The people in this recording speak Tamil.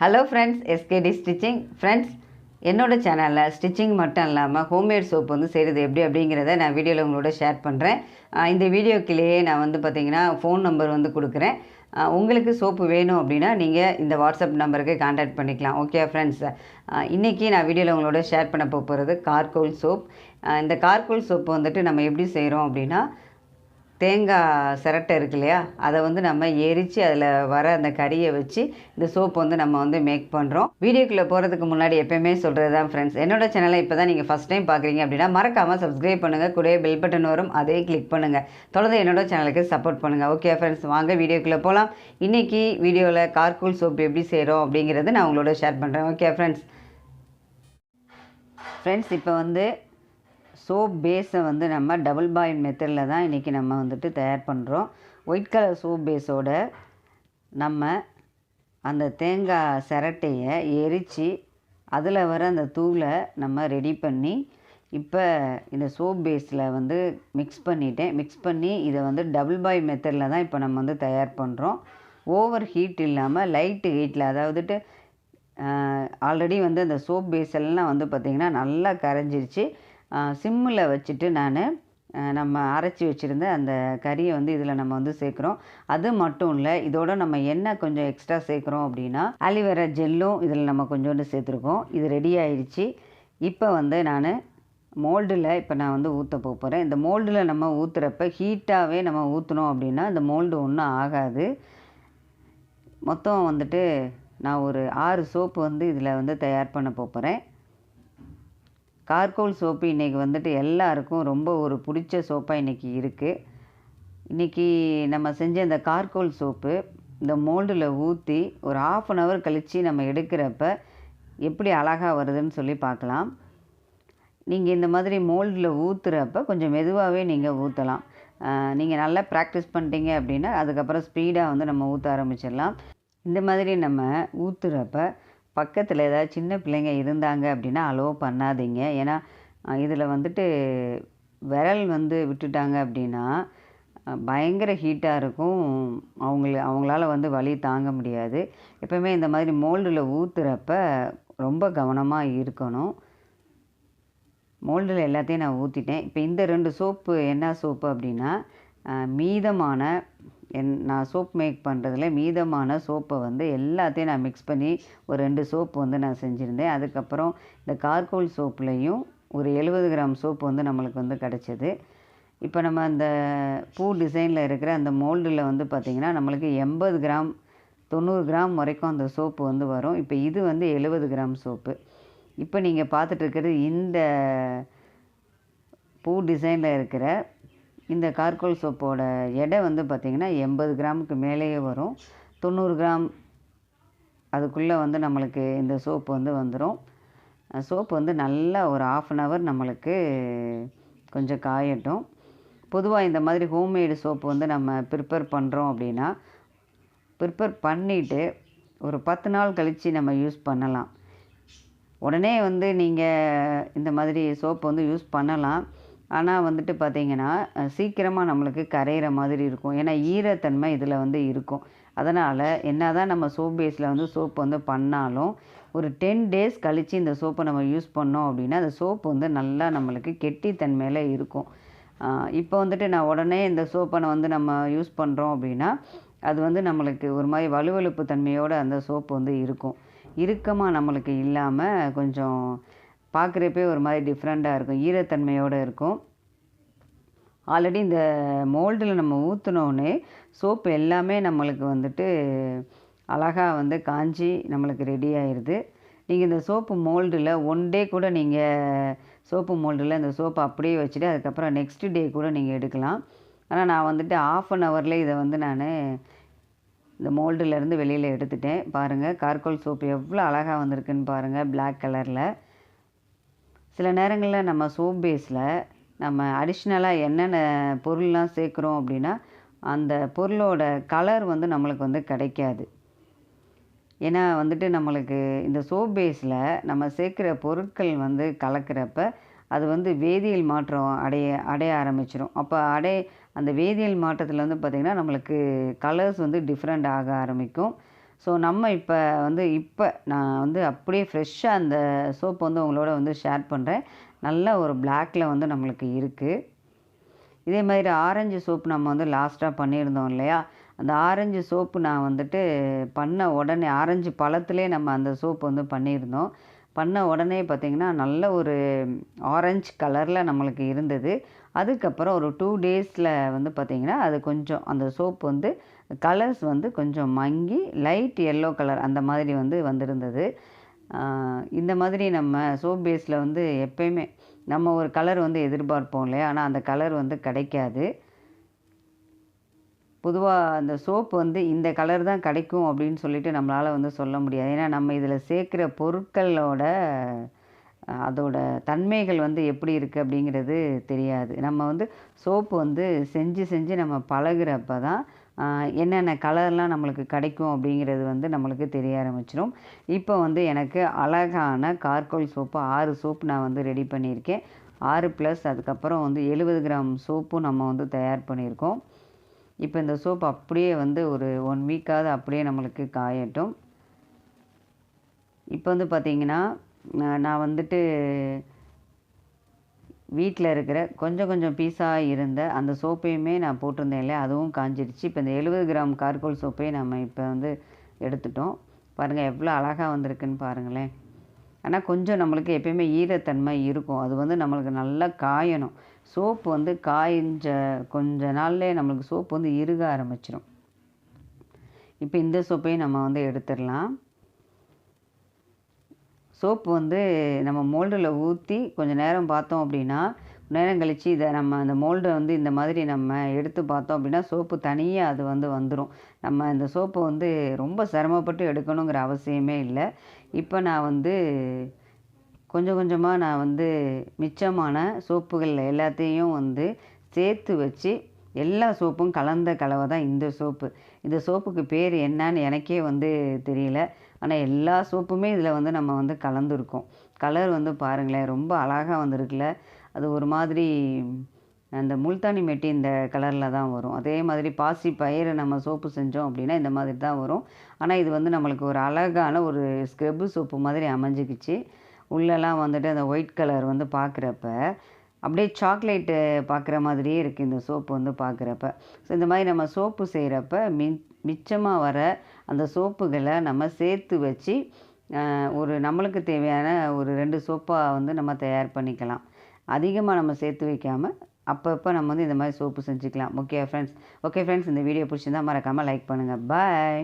Hello friends SKD stitching friends என்னோடய சேனலில் ஸ்டிச்சிங் மட்டும் இல்லாமல் ஹோம்மேட் சோப் வந்து செய்கிறது எப்படி அப்படிங்கிறத நான் வீடியோவில் உங்களோட ஷேர் பண்ணுறேன் இந்த வீடியோக்கிலேயே நான் வந்து பார்த்தீங்கன்னா ஃபோன் நம்பர் வந்து கொடுக்குறேன். உங்களுக்கு சோப்பு வேணும் அப்படின்னா நீங்கள் இந்த வாட்ஸ்அப் நம்பருக்கு காண்டாக்ட் பண்ணிக்கலாம். ஓகே ஃப்ரெண்ட்ஸ் இன்றைக்கி நான் வீடியோவில் உங்களோட ஷேர் பண்ண போகிறது கார்கோல் சோப் இந்த கார்கோல் சோப்பு வந்துட்டு நம்ம எப்படி செய்கிறோம் அப்படின்னா தேங்காய் சிரட்டை இருக்கு இல்லையா அதை வந்து நம்ம எரித்து அதில் வர அந்த கறியை வச்சு இந்த சோப் வந்து நம்ம வந்து மேக் பண்ணுறோம் வீடியோக்குள்ளே போகிறதுக்கு முன்னாடி எப்பயுமே சொல்கிறது தான் ஃப்ரெண்ட்ஸ் என்னோட சேனலை இப்போ தான் நீங்கள் ஃபஸ்ட் டைம் பார்க்குறீங்க அப்படின்னா மறக்காமல் சப்ஸ்கிரைப் பண்ணுங்கள் கூடவே பெல் பட்டன் வரும். அதே கிளிக் பண்ணுங்கள் தொடர்ந்து என்னோட சேனலுக்கு சப்போர்ட் பண்ணுங்கள் ஓகே ஃப்ரெண்ட்ஸ் வாங்க வீடியோக்குள்ளே போகலாம் இன்றைக்கி வீடியோவில் கார்கூல் சோப் எப்படி செய்கிறோம் அப்படிங்கிறது நான் உங்களோட ஷேர் பண்ணுறேன் ஓகே ஃப்ரெண்ட்ஸ் ஃப்ரெண்ட்ஸ் இப்போ வந்து சோப் பேஸை வந்து நம்ம டபுள் பாயில் மெத்தடில் தான் இன்றைக்கி நம்ம வந்துட்டு தயார் பண்ணுறோம் ஒயிட் கலர் சோப் பேஸோட நம்ம அந்த தேங்காய் சிரட்டையை எரித்து அதில் வர அந்த தூளை நம்ம ரெடி பண்ணி இப்போ இந்த சோப் பேஸில் வந்து மிக்ஸ் பண்ணிட்டேன். மிக்ஸ் பண்ணி இதை வந்து டபுள் பாய் மெத்தடில் தான் இப்போ நம்ம வந்து தயார் பண்ணுறோம் ஓவர் ஹீட் இல்லாமல் லைட்டு ஹீட்டில் அதாவதுட்டு ஆல்ரெடி வந்து அந்த சோப் பேஸ் எல்லாம் வந்து பார்த்திங்கன்னா நல்லா கரைஞ்சிருச்சு. சிம்மில் வச்சுட்டு நான் நம்ம அரைச்சி வச்சுருந்த அந்த கறியை வந்து இதில் நம்ம வந்து சேர்க்குறோம். அது மட்டும் இல்லை இதோட நம்ம என்ன கொஞ்சம் எக்ஸ்ட்ரா சேர்க்குறோம் அப்படின்னா அலிவேரா ஜெல்லும் இதில் நம்ம கொஞ்சோண்டு சேர்த்துருக்கோம். இது ரெடி ஆயிடுச்சு. இப்போ வந்து நான் மோல்டில் இப்போ நான் வந்து ஊற்ற போகிறேன் இந்த மோல்டில் நம்ம ஊற்றுறப்ப ஹீட்டாகவே நம்ம ஊற்றினோம் அப்படின்னா இந்த மோல்டு ஒன்றும் ஆகாது. மொத்தம் வந்துட்டு நான் ஒரு ஆறு சோப்பு வந்து இதில் வந்து தயார் பண்ண போகிறேன் கார்கோல் சோப்பு இன்றைக்கி வந்துட்டு எல்லாருக்கும் ரொம்ப ஒரு பிடிச்ச சோப்பாக இன்றைக்கி இருக்குது இன்றைக்கி நம்ம செஞ்ச இந்த கார்கோல் சோப்பு இந்த மோல்டில் ஊற்றி ஒரு ஆஃப் அன் ஹவர் கழித்து நம்ம எடுக்கிறப்ப எப்படி அழகாக வருதுன்னு சொல்லி பார்க்கலாம். நீங்கள் இந்த மாதிரி மோல்டில் ஊற்றுறப்ப கொஞ்சம் மெதுவாகவே நீங்கள் ஊற்றலாம் நீங்கள் நல்லா ப்ராக்டிஸ் பண்ணிட்டீங்க அப்படின்னா அதுக்கப்புறம் ஸ்பீடாக வந்து நம்ம ஊற்ற ஆரம்பிச்சிடலாம். இந்த மாதிரி நம்ம ஊற்றுறப்ப பக்கத்தில் ஏதாவது சின்ன பிள்ளைங்க இருந்தாங்க அப்படின்னா அலோவ் பண்ணாதீங்க. ஏன்னா இதில் வந்துட்டு விரல் வந்து விட்டுட்டாங்க அப்படின்னா பயங்கர ஹீட்டாக இருக்கும். அவங்கள அவங்களால வந்து வலி தாங்க முடியாது. எப்போயுமே இந்த மாதிரி மோல்டில் ஊற்றுறப்ப ரொம்ப கவனமாக இருக்கணும். மோல்டில் எல்லாத்தையும் நான் ஊற்றிட்டேன் இப்போ இந்த ரெண்டு சோப்பு என்ன சோப்பு அப்படின்னா மீதமான என் நான் சோப் மேக் பண்ணுறதுல மீதமான சோப்பை வந்து எல்லாத்தையும் நான் மிக்ஸ் பண்ணி ஒரு ரெண்டு சோப்பு வந்து நான் செஞ்சுருந்தேன். அதுக்கப்புறம் இந்த கார்கோல் சோப்புலேயும் ஒரு எழுபது கிராம் சோப்பு வந்து நம்மளுக்கு வந்து கிடச்சிது. இப்போ நம்ம அந்த பூ டிசைனில் இருக்கிற அந்த மோல்டில் வந்து பார்த்திங்கன்னா நம்மளுக்கு எண்பது கிராம் தொண்ணூறு கிராம் வரைக்கும் அந்த சோப்பு வந்து வரும். இப்போ இது வந்து எழுபது கிராம் சோப்பு. இப்போ நீங்கள் பார்த்துட்ருக்கிறது இந்த பூ டிசைனில் இருக்கிற இந்த கார்கோல் சோப்போட எடை வந்து பார்த்திங்கன்னா எண்பது கிராமுக்கு மேலேயே வரும். தொண்ணூறு கிராம் அதுக்குள்ளே வந்து நம்மளுக்கு இந்த சோப்பு வந்து வந்துடும் சோப்பு வந்து நல்லா ஒரு ஆஃப் அன் ஹவர் நம்மளுக்கு கொஞ்சம் காயட்டும். பொதுவாக இந்த மாதிரி ஹோம்மேடு சோப்பு வந்து நம்ம ப்ரிப்பேர் பண்ணுறோம் அப்படின்னா ப்ரிப்பேர் பண்ணிவிட்டு ஒரு பத்து நாள் கழித்து நம்ம யூஸ் பண்ணலாம். உடனே வந்து நீங்கள் இந்த மாதிரி சோப்பு வந்து யூஸ் பண்ணலாம். ஆனால் வந்துட்டு பார்த்திங்கன்னா சீக்கிரமாக நம்மளுக்கு கரையிற மாதிரி இருக்கும். ஏன்னா ஈரத்தன்மை இதில் வந்து இருக்கும். அதனால் என்ன தான் நம்ம சோப் பேஸில் வந்து சோப் வந்து பண்ணாலும் ஒரு டென் டேஸ் கழித்து இந்த சோப்பை நம்ம யூஸ் பண்ணோம் அப்படின்னா அந்த சோப்பு வந்து நல்லா நம்மளுக்கு கெட்டித்தன்மையில் இருக்கும். இப்போ வந்துட்டு நான் உடனே இந்த சோப்பை வந்து நம்ம யூஸ் பண்ணுறோம் அப்படின்னா அது வந்து நம்மளுக்கு ஒரு மாதிரி வலுவழுப்பு தன்மையோடு அந்த சோப்பு வந்து இருக்கும். இறுக்கமாக நம்மளுக்கு இல்லாமல் கொஞ்சம் பார்க்குறப்பே ஒரு மாதிரி டிஃப்ரெண்ட்டாக இருக்கும். ஈரத்தன்மையோடு இருக்கும். ஆல்ரெடி இந்த மோல்டில் நம்ம ஊற்றினோடனே சோப்பு எல்லாமே நம்மளுக்கு வந்துட்டு அழகாக வந்து காஞ்சி நம்மளுக்கு ரெடி ஆயிடுது நீங்கள் இந்த சோப்பு மோல்டில் ஒன் டே கூட நீங்கள் சோப்பு மோல்டில் இந்த சோப்பை அப்படியே வச்சுட்டு அதுக்கப்புறம் நெக்ஸ்ட் டே கூட நீங்கள் எடுக்கலாம். ஆனால் நான் வந்துட்டு ஆஃப் அன் ஹவரில் இதை வந்து நான் இந்த மோல்டுலேருந்து வெளியில் எடுத்துட்டேன். பாருங்கள் கார்கோல் சோப்பு எவ்வளோ அழகாக வந்திருக்குன்னு பாருங்கள் பிளாக் கலரில் சில நேரங்களில் நம்ம சோப் பேஸில் நம்ம அடிஷ்னலாக என்னென்ன பொருள்லாம் சேர்க்குறோம் அப்படின்னா அந்த பொருளோட கலர் வந்து நம்மளுக்கு வந்து கிடைக்காது. ஏன்னா வந்துட்டு நம்மளுக்கு இந்த சோப் பேஸில் நம்ம சேர்க்குற பொருட்கள் வந்து கலக்கிறப்ப அது வந்து வேதியியல் மாற்றம் அடைய அடைய ஆரம்பிச்சிடும் அப்போ அடை அந்த வேதியியல் மாற்றத்தில் வந்து பார்த்திங்கன்னா நம்மளுக்கு கலர்ஸ் வந்து டிஃப்ரெண்ட் ஆக ஆரம்பிக்கும். ஸோ நம்ம இப்போ வந்து இப்போ நான் வந்து அப்படியே ஃப்ரெஷ்ஷாக அந்த சோப் வந்து உங்களோட வந்து ஷேர் பண்ணுறேன் நல்ல ஒரு பிளாக்கில் வந்து நம்மளுக்கு இருக்குது இதே மாதிரி ஆரஞ்சு சோப்பு நம்ம வந்து லாஸ்ட்டாக பண்ணியிருந்தோம் இல்லையா? அந்த ஆரஞ்சு சோப்பு நான் வந்துட்டு பண்ண உடனே ஆரஞ்சு பழத்துலேயே நம்ம அந்த சோப்பு வந்து பண்ணியிருந்தோம். பண்ண உடனே பார்த்திங்கன்னா நல்ல ஒரு ஆரஞ்சு கலரில் நம்மளுக்கு இருந்தது. அதுக்கப்புறம் ஒரு டூ டேஸில் வந்து பார்த்திங்கன்னா அது கொஞ்சம் அந்த சோப்பு வந்து கலர்ஸ் வந்து கொஞ்சம் மங்கி லைட் எல்லோ கலர் அந்த மாதிரி வந்து வந்திருந்தது. இந்த மாதிரி நம்ம சோப் பேஸில் வந்து எப்பயுமே நம்ம ஒரு கலர் வந்து எதிர்பார்ப்போம் இல்லையா? ஆனால் அந்த கலர் வந்து கிடைக்காது. பொதுவாக அந்த சோப் வந்து இந்த கலர் தான் கிடைக்கும் அப்படின்னு சொல்லிட்டு நம்மளால் வந்து சொல்ல முடியாது. ஏன்னா நம்ம இதில் சேர்க்குற பொருட்களோட அதோட தன்மைகள் வந்து எப்படி இருக்குது அப்படிங்கிறது தெரியாது. நம்ம வந்து சோப்பு வந்து செஞ்சு செஞ்சு நம்ம பழகுறப்ப தான் என்னென்ன கலர்லாம் நம்மளுக்கு கிடைக்கும் அப்படிங்கிறது வந்து நம்மளுக்கு தெரிய ஆரம்பிச்சிடும் இப்போ வந்து எனக்கு அழகான கார்கோல் சோப்பு ஆறு சோப்பு நான் வந்து ரெடி பண்ணியிருக்கேன். ஆறு ப்ளஸ் அதுக்கப்புறம் வந்து எழுபது கிராம் சோப்பும் நம்ம வந்து தயார் பண்ணியிருக்கோம். இப்போ இந்த சோப் அப்படியே வந்து ஒரு ஒன் வீக்காவது அப்படியே நம்மளுக்கு காயட்டும். இப்போ வந்து பார்த்தீங்கன்னா நான் வந்துட்டு வீட்டில் இருக்கிற கொஞ்சம் கொஞ்சம் பீஸாக இருந்த அந்த சோப்பையுமே நான் போட்டிருந்தேன் இல்லையா? அதுவும் காஞ்சிடுச்சு. இப்போ இந்த எழுபது கிராம் கார்கோல் சோப்பையும் நம்ம இப்போ வந்து எடுத்துட்டோம். பாருங்கள் எவ்வளோ அழகாக வந்திருக்குன்னு பாருங்களேன். ஆனால் கொஞ்சம் நம்மளுக்கு எப்பயுமே ஈரத்தன்மை இருக்கும். அது வந்து நம்மளுக்கு நல்லா காயணும். சோப்பு வந்து காய்ஞ்ச கொஞ்ச நாள்லேயே நம்மளுக்கு சோப்பு வந்து இறுக ஆரம்பிச்சிடும் இப்போ இந்த சோப்பையும் நம்ம வந்து எடுத்துடலாம். சோப்பு வந்து நம்ம மோல்டில் ஊற்றி கொஞ்சம் நேரம் பார்த்தோம் அப்படின்னா நேரம் கழித்து இதை நம்ம அந்த மோல்டை வந்து இந்த மாதிரி நம்ம எடுத்து பார்த்தோம் அப்படின்னா சோப்பு தனியாக அது வந்து வந்துடும் நம்ம இந்த சோப்பை வந்து ரொம்ப சிரமப்பட்டு எடுக்கணுங்கிற அவசியமே இல்லை. இப்போ நான் வந்து கொஞ்சம் கொஞ்சமாக நான் வந்து மிச்சமான சோப்புகள் எல்லாத்தையும் வந்து சேர்த்து வச்சு எல்லா சோப்பும் கலந்த கலவை தான் இந்த சோப்பு. இந்த சோப்புக்கு பேர் என்னன்னு எனக்கே வந்து தெரியல. ஆனால் எல்லா சோப்புமே இதில் வந்து நம்ம வந்து கலந்துருக்கோம். கலர் வந்து பாருங்களேன் ரொம்ப அழகாக வந்திருக்குல்ல அது ஒரு மாதிரி அந்த முல்தானி மெட்டி இந்த கலரில் தான் வரும். அதே மாதிரி பாசி பயிர் நம்ம சோப்பு செஞ்சோம் அப்படின்னா இந்த மாதிரி தான் வரும். ஆனால் இது வந்து நம்மளுக்கு ஒரு அழகான ஒரு ஸ்க்ரப்பு சோப்பு மாதிரி அமைஞ்சிக்கிச்சு. உள்ளெல்லாம் வந்துட்டு அந்த ஒயிட் கலர் வந்து பார்க்குறப்ப அப்படியே சாக்லேட்டு பார்க்குற மாதிரியே இருக்குது இந்த சோப்பு வந்து பார்க்குறப்ப. ஸோ இந்த மாதிரி நம்ம சோப்பு செய்கிறப்ப மி மிச்சமாக வர அந்த சோப்புகளை நம்ம சேர்த்து வச்சு ஒரு நம்மளுக்கு தேவையான ஒரு ரெண்டு சோப்பாக வந்து நம்ம தயார் பண்ணிக்கலாம். அதிகமாக நம்ம சேர்த்து வைக்காமல் அப்பப்போ நம்ம வந்து இந்த மாதிரி சோப்பு செஞ்சுக்கலாம். ஓகே ஃப்ரெண்ட்ஸ் ஓகே ஃப்ரெண்ட்ஸ் இந்த வீடியோ பிடிச்சிருந்தா மறக்காமல் லைக் பண்ணுங்கள் பாய்